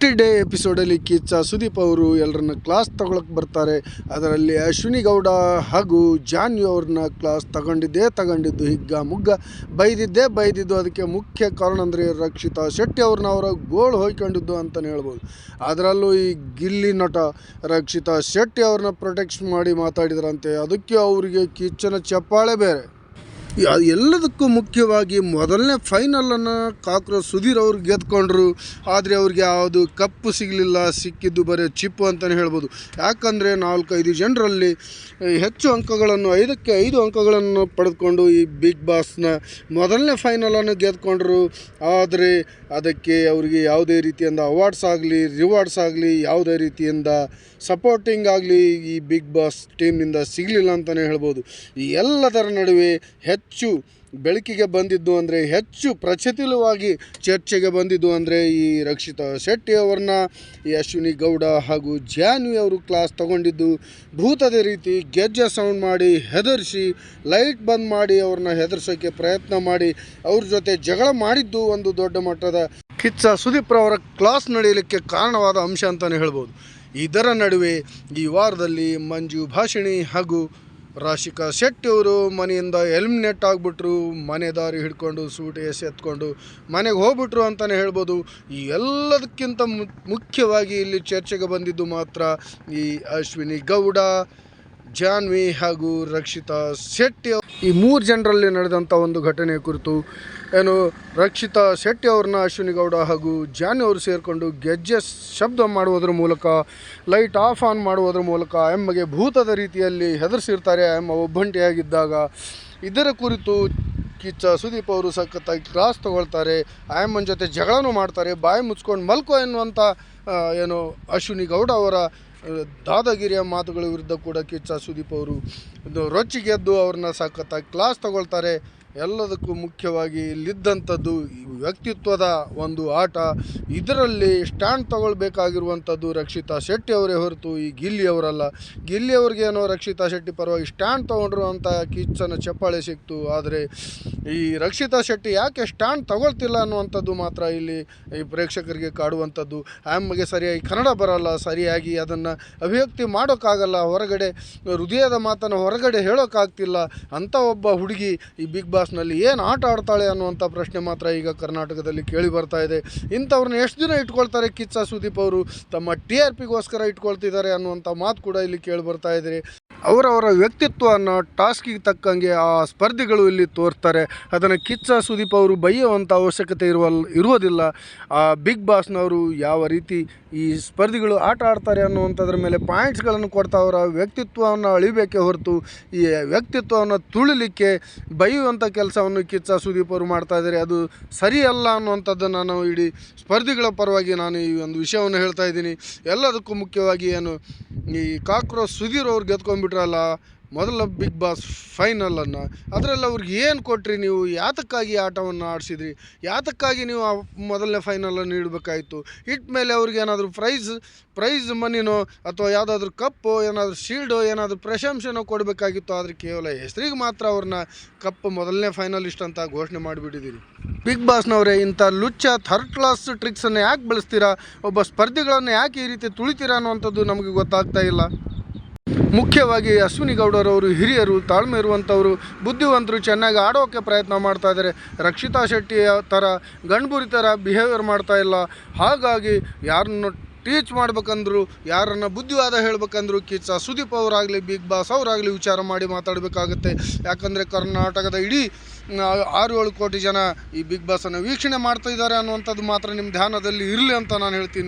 Thirty day ಎಪಿಸೋಡಲ್ಲಿ ಕಿಚ್ಚ ಸುದೀಪ್ ಅವರು ಎಲ್ಲರನ್ನ ಕ್ಲಾಸ್ ತಗೊಳಕ್ಕೆ ಬರ್ತಾರೆ. ಅದರಲ್ಲಿ ಅಶ್ವಿನಿ ಗೌಡ ಹಾಗೂ ಜಾನ್ವಿ ಅವ್ರನ್ನ ಕ್ಲಾಸ್ ತಗೊಂಡಿದ್ದೇ, ತಗೊಂಡಿದ್ದು ಹಿಗ್ಗ ಮುಗ್ಗ. ಬೈದಿದ್ದೇ, ಬೈದಿದ್ದು ಅದಕ್ಕೆ ಮುಖ್ಯ ಕಾರಣ ಅಂದರೆ ರಕ್ಷಿತಾ ಶೆಟ್ಟಿ ಅವ್ರನ್ನ ಅವರ ಗೋಳು ಹೋಯ್ಕೊಂಡಿದ್ದು ಅಂತಲೇ ಹೇಳ್ಬೋದು. ಅದರಲ್ಲೂ ಈ ಗಿಲ್ಲಿ ನಟ ರಕ್ಷಿತಾ ಶೆಟ್ಟಿ ಅವ್ರನ್ನ ಪ್ರೊಟೆಕ್ಷನ್ ಮಾಡಿ ಮಾತಾಡಿದ್ರಂತೆ. ಅದಕ್ಕೆ ಅವರಿಗೆ ಕಿಚ್ಚನ ಚಪ್ಪಾಳೆ ಬೇರೆ. ಎಲ್ಲದಕ್ಕೂ ಮುಖ್ಯವಾಗಿ ಮೊದಲನೇ ಫೈನಲನ್ನು ಕಾಕ್ರೋ ಸುಧೀರ್ ಅವ್ರು ಗೆದ್ಕೊಂಡ್ರು. ಆದರೆ ಅವ್ರಿಗೆ ಯಾವುದು ಕಪ್ಪು ಸಿಗಲಿಲ್ಲ, ಸಿಕ್ಕಿದ್ದು ಬರೀ ಚಿಪ್ಪು ಅಂತಲೇ ಹೇಳ್ಬೋದು. ಯಾಕಂದರೆ ನಾಲ್ಕೈದು ಜನರಲ್ಲಿ ಹೆಚ್ಚು ಅಂಕಗಳನ್ನು, ಐದಕ್ಕೆ ಐದು ಅಂಕಗಳನ್ನು ಪಡೆದುಕೊಂಡು ಈ ಬಿಗ್ ಬಾಸ್ನ ಮೊದಲನೇ ಫೈನಲನ್ನು ಗೆದ್ಕೊಂಡ್ರು. ಆದರೆ ಅದಕ್ಕೆ ಅವರಿಗೆ ಯಾವುದೇ ರೀತಿಯಿಂದ ಅವಾರ್ಡ್ಸ್ ಆಗಲಿ ರಿವಾರ್ಡ್ಸ್ ಆಗಲಿ, ಯಾವುದೇ ರೀತಿಯಿಂದ ಸಪೋರ್ಟಿಂಗ್ ಆಗಲಿ ಈ ಬಿಗ್ ಬಾಸ್ ಟೀಮ್ನಿಂದ ಸಿಗಲಿಲ್ಲ ಅಂತಲೇ ಹೇಳ್ಬೋದು. ಈ ಎಲ್ಲದರ ನಡುವೆ ಹೆಚ್ಚು ಬೆಳಕಿಗೆ ಬಂದಿದ್ದು ಅಂದರೆ ಹೆಚ್ಚು ಪ್ರಚಲಿತವಾಗಿ ಚರ್ಚೆಗೆ ಬಂದಿದ್ದು ಅಂದರೆ ಈ ರಕ್ಷಿತಾ ಶೆಟ್ಟಿ ಅವ್ರನ್ನ ಈ ಅಶ್ವಿನಿ ಗೌಡ ಹಾಗೂ ಜಾನ್ವಿ ಅವರು ಕ್ಲಾಸ್ ತಗೊಂಡಿದ್ದು. ಭೂತದ ರೀತಿ ಗೆಜ್ಜೆ ಸೌಂಡ್ ಮಾಡಿ ಹೆದರಿಸಿ ಲೈಟ್ ಬಂದ್ ಮಾಡಿ ಅವ್ರನ್ನ ಹೆದರ್ಸೋಕ್ಕೆ ಪ್ರಯತ್ನ ಮಾಡಿ ಅವ್ರ ಜೊತೆ ಜಗಳ ಮಾಡಿದ್ದು ಒಂದು ದೊಡ್ಡ ಮಟ್ಟದ ಕಿಚ್ಚ ಸುದೀಪ್ ಅವರ ಕ್ಲಾಸ್ ನಡೆಯಲಿಕ್ಕೆ ಕಾರಣವಾದ ಅಂಶ ಅಂತಲೇ ಹೇಳ್ಬೋದು. ಇದರ ನಡುವೆ ಈ ವಾರದಲ್ಲಿ ಮಂಜು ಭಾಷಿಣಿ ಹಾಗೂ ರಾಶಿಕಾ ಶೆಟ್ಟಿ ಅವರು ಮನೆಯಿಂದ ಎಲಿಮಿನೇಟ್ ಆಗಿಬಿಟ್ರು, ಮನೆ ದಾರಿ ಹಿಡ್ಕೊಂಡು, ಸೂಟ್ ಎಸ್ ಎತ್ಕೊಂಡು ಮನೆಗೆ ಹೋಗ್ಬಿಟ್ರು ಅಂತಲೇ ಹೇಳ್ಬೋದು. ಈ ಎಲ್ಲದಕ್ಕಿಂತ ಮುಖ್ಯವಾಗಿ ಇಲ್ಲಿ ಚರ್ಚೆಗೆ ಬಂದಿದ್ದು ಮಾತ್ರ ಈ ಅಶ್ವಿನಿ ಗೌಡ, ಜಾನ್ವಿ ಹಾಗೂ ರಕ್ಷಿತಾ ಶೆಟ್ಟಿ ಈ ಮೂರು ಜನರಲ್ಲಿ ನಡೆದಂಥ ಒಂದು ಘಟನೆ ಕುರಿತು ಏನು ರಕ್ಷಿತಾ ಶೆಟ್ಟಿ ಅವ್ರನ್ನ ಅಶ್ವಿನಿ ಗೌಡ ಹಾಗೂ ಜಾನಿ ಅವರು ಸೇರಿಕೊಂಡು ಗೆಜ್ಜೆ ಶಬ್ದ ಮಾಡುವುದರ ಮೂಲಕ, ಲೈಟ್ ಆಫ್ ಆನ್ ಮಾಡುವುದರ ಮೂಲಕ ಎಮ್ಮಗೆ ಭೂತದ ರೀತಿಯಲ್ಲಿ ಹೆದರಿಸಿರ್ತಾರೆ ಎಮ್ಮ ಒಬ್ಬಂಟಿಯಾಗಿದ್ದಾಗ. ಇದರ ಕುರಿತು ಕಿಚ್ಚ ಸುದೀಪ್ ಅವರು ಸಖತ್ತಾಗಿ ಕ್ಲಾಸ್ ತೊಗೊಳ್ತಾರೆ ಆಯಮ್ಮನ ಜೊತೆ ಜಗಳನೂ ಮಾಡ್ತಾರೆ, ಬಾಯಿ ಮುಚ್ಕೊಂಡು ಮಲ್ಕೋ ಎನ್ನುವಂಥ ಏನು ಅಶ್ವಿನಿ ಗೌಡ ಅವರ ದಾದಾಗಿರಿಯ ಮಾತುಗಳ ವಿರುದ್ಧ ಕೂಡ ಕಿಚ್ಚ ಸುದೀಪ್ ಅವರು ರೊಚ್ಚಿಗೆದ್ದು ಅವ್ರನ್ನ ಸಖತ್ತಾಗಿ ಕ್ಲಾಸ್ ತಗೊಳ್ತಾರೆ. ಎಲ್ಲದಕ್ಕೂ ಮುಖ್ಯವಾಗಿ ಇಲ್ಲಿದ್ದಂಥದ್ದು ವ್ಯಕ್ತಿತ್ವದ ಒಂದು ಆಟ. ಇದರಲ್ಲಿ ಸ್ಟ್ಯಾಂಡ್ ತಗೊಳ್ಬೇಕಾಗಿರುವಂಥದ್ದು ರಕ್ಷಿತಾ ಶೆಟ್ಟಿ ಅವರೇ ಹೊರತು ಈ ಗಿಲ್ಲಿ ಅವರಲ್ಲ. ಗಿಲ್ಲಿ ಅವ್ರಿಗೇನೋ ರಕ್ಷಿತಾ ಶೆಟ್ಟಿ ಪರವಾಗಿ ಸ್ಟ್ಯಾಂಡ್ ತೊಗೊಂಡ್ರು ಅಂತ ಕಿಚ್ಚನ ಚಪ್ಪಾಳೆ ಸಿಕ್ತು. ಆದರೆ ಈ ರಕ್ಷಿತಾ ಶೆಟ್ಟಿ ಯಾಕೆ ಸ್ಟ್ಯಾಂಡ್ ತಗೊಳ್ತಿಲ್ಲ ಅನ್ನುವಂಥದ್ದು ಮಾತ್ರ ಇಲ್ಲಿ ಈ ಪ್ರೇಕ್ಷಕರಿಗೆ ಕಾಡುವಂಥದ್ದು. ಆಮ್ಮಗೆ ಸರಿಯಾಗಿ ಕನ್ನಡ ಬರಲ್ಲ, ಸರಿಯಾಗಿ ಅದನ್ನು ಅಭಿವ್ಯಕ್ತಿ ಮಾಡೋಕ್ಕಾಗಲ್ಲ, ಹೊರಗಡೆ ಹೃದಯದ ಮಾತನ್ನು ಹೊರಗಡೆ ಹೇಳೋಕ್ಕಾಗ್ತಿಲ್ಲ. ಅಂಥ ಒಬ್ಬ ಹುಡುಗಿ ಈ ಬಿಗ್ ಬಾಸ್ನಲ್ಲಿ ಏನು ಆಟ ಆಡ್ತಾಳೆ ಅನ್ನುವಂಥ ಪ್ರಶ್ನೆ ಮಾತ್ರ ಈಗ ಕರ್ನಾಟಕದಲ್ಲಿ ಕೇಳಿ ಬರ್ತಾ ಇದೆ. ಇಂಥವ್ರನ್ನ ಎಷ್ಟು ದಿನ ಇಟ್ಕೊಳ್ತಾರೆ ಕಿಚ್ಚ ಸುದೀಪ್ ಅವರು? ತಮ್ಮ ಟಿ ಆರ್ ಪಿಗೋಸ್ಕರ ಇಟ್ಕೊಳ್ತಿದ್ದಾರೆ ಅನ್ನುವಂಥ ಮಾತು ಕೂಡ ಇಲ್ಲಿ ಕೇಳಿ ಬರ್ತಾ ಇದೆ ಅವರವರ ವ್ಯಕ್ತಿತ್ವವನ್ನು ಟಾಸ್ಕಿಗೆ ತಕ್ಕಂಗೆ ಆ ಸ್ಪರ್ಧಿಗಳು ಇಲ್ಲಿ ತೋರ್ತಾರೆ. ಅದನ್ನು ಕಿಚ್ಚ ಸುದೀಪ್ ಅವರು ಬೈಯುವಂಥ ಅವಶ್ಯಕತೆ ಇರುವಲ್ ಇರುವುದಿಲ್ಲ. ಆ ಬಿಗ್ ಬಾಸ್ನವರು ಯಾವ ರೀತಿ ಈ ಸ್ಪರ್ಧಿಗಳು ಆಟ ಆಡ್ತಾರೆ ಅನ್ನುವಂಥದ್ರ ಮೇಲೆ ಪಾಯಿಂಟ್ಸ್ಗಳನ್ನು ಕೊಡ್ತಾ ಅವರ ವ್ಯಕ್ತಿತ್ವವನ್ನು ಅಳಿಬೇಕೆ ಹೊರತು ಈ ವ್ಯಕ್ತಿತ್ವವನ್ನು ತುಳಿಲಿಕ್ಕೆ ಬೈಯುವಂಥ ಕೆಲಸವನ್ನು ಕಿಚ್ಚ ಸುದೀಪ್ ಅವರು ಮಾಡ್ತಾ ಇದ್ದಾರೆ. ಅದು ಸರಿಯಲ್ಲ ಅನ್ನುವಂಥದ್ದನ್ನು ನಾನು ಇಡೀ ಸ್ಪರ್ಧಿಗಳ ಪರವಾಗಿ ನಾನು ಈ ಒಂದು ವಿಷಯವನ್ನು ಹೇಳ್ತಾ ಇದ್ದೀನಿ. ಎಲ್ಲದಕ್ಕೂ ಮುಖ್ಯವಾಗಿ ಏನು ಈ ಕಾಕ್ರೋಚ್ ಸುಧೀರ್ ಅವ್ರು ಗೆದ್ಕೊಂಡ್ಬಿಟ್ರಲ್ಲ ಮೊದಲ ಬಿಗ್ ಬಾಸ್ ಫೈನಲನ್ನು ಅದರಲ್ಲಿ ಅವ್ರಿಗೆ ಏನು ಕೊಟ್ರಿ ನೀವು? ಯಾತಕ್ಕಾಗಿ ಆಟವನ್ನು ಆಡಿಸಿದ್ರಿ? ಯಾತಕ್ಕಾಗಿ ನೀವು ಆ ಮೊದಲನೇ ಫೈನಲನ್ನು ನೀಡಬೇಕಾಯಿತು? ಇಟ್ಟ ಮೇಲೆ ಅವ್ರಿಗೆ ಏನಾದರೂ ಪ್ರೈಸ್ ಪ್ರೈಸ್ ಮನಿನೋ ಅಥವಾ ಯಾವುದಾದ್ರೂ ಕಪ್ಪು ಏನಾದರೂ ಶೀಲ್ಡೋ ಏನಾದರೂ ಪ್ರಶಂಸೆನೋ ಕೊಡಬೇಕಾಗಿತ್ತು, ಆದರೆ ಕೇವಲ ಹೆಸರಿಗೆ ಮಾತ್ರ ಅವ್ರನ್ನ ಕಪ್ ಮೊದಲನೇ ಫೈನಲಿಸ್ಟ್ ಅಂತ ಘೋಷಣೆ ಮಾಡಿಬಿಟ್ಟಿದ್ದೀರಿ ಬಿಗ್ ಬಾಸ್ನವರೇ ಇಂಥ ಲುಚ್ಚ ಥರ್ಡ್ ಕ್ಲಾಸ್ ಟ್ರಿಕ್ಸನ್ನು ಯಾಕೆ ಬಳಸ್ತೀರಾ? ಒಬ್ಬ ಸ್ಪರ್ಧಿಗಳನ್ನು ಯಾಕೆ ಈ ರೀತಿ ತುಳಿತೀರಾ ಅನ್ನುವಂಥದ್ದು ನಮಗೆ ಗೊತ್ತಾಗ್ತಾ ಇಲ್ಲ. ಮುಖ್ಯವಾಗಿ ಅಶ್ವಿನಿ ಗೌಡರವರು ಹಿರಿಯರು, ತಾಳ್ಮೆ ಇರುವಂಥವರು, ಬುದ್ಧಿವಂತರು ಚೆನ್ನಾಗಿ ಆಡೋಕ್ಕೆ ಪ್ರಯತ್ನ ಮಾಡ್ತಾ ಇದ್ದಾರೆ. ರಕ್ಷಿತಾ ಶೆಟ್ಟಿಯ ಥರ ಗಂಡ್ಬುರಿ ಥರ ಬಿಹೇವಿಯರ್ ಮಾಡ್ತಾ ಇಲ್ಲ. ಹಾಗಾಗಿ ಯಾರನ್ನು ಟೀಚ್ ಮಾಡ್ಬೇಕಂದ್ರು, ಯಾರನ್ನ ಬುದ್ಧಿವಾದ ಹೇಳ್ಬೇಕಂದ್ರು ಕಿಚ್ಚ ಸುದೀಪ್ ಅವರಾಗಲಿ, ಬಿಗ್ ಬಾಸ್ ಅವರಾಗಲಿ ವಿಚಾರ ಮಾಡಿ ಮಾತಾಡಬೇಕಾಗುತ್ತೆ. ಯಾಕಂದರೆ ಕರ್ನಾಟಕದ ಇಡೀ ಆರು ಏಳು ಕೋಟಿ ಜನ ಈ ಬಿಗ್ ಬಾಸನ್ನು ವೀಕ್ಷಣೆ ಮಾಡ್ತಾ ಇದ್ದಾರೆ ಅನ್ನುವಂಥದ್ದು ಮಾತ್ರ ನಿಮ್ಮ ಧ್ಯಾನದಲ್ಲಿ ಇರಲಿ ಅಂತ ನಾನು ಹೇಳ್ತೀನಿ.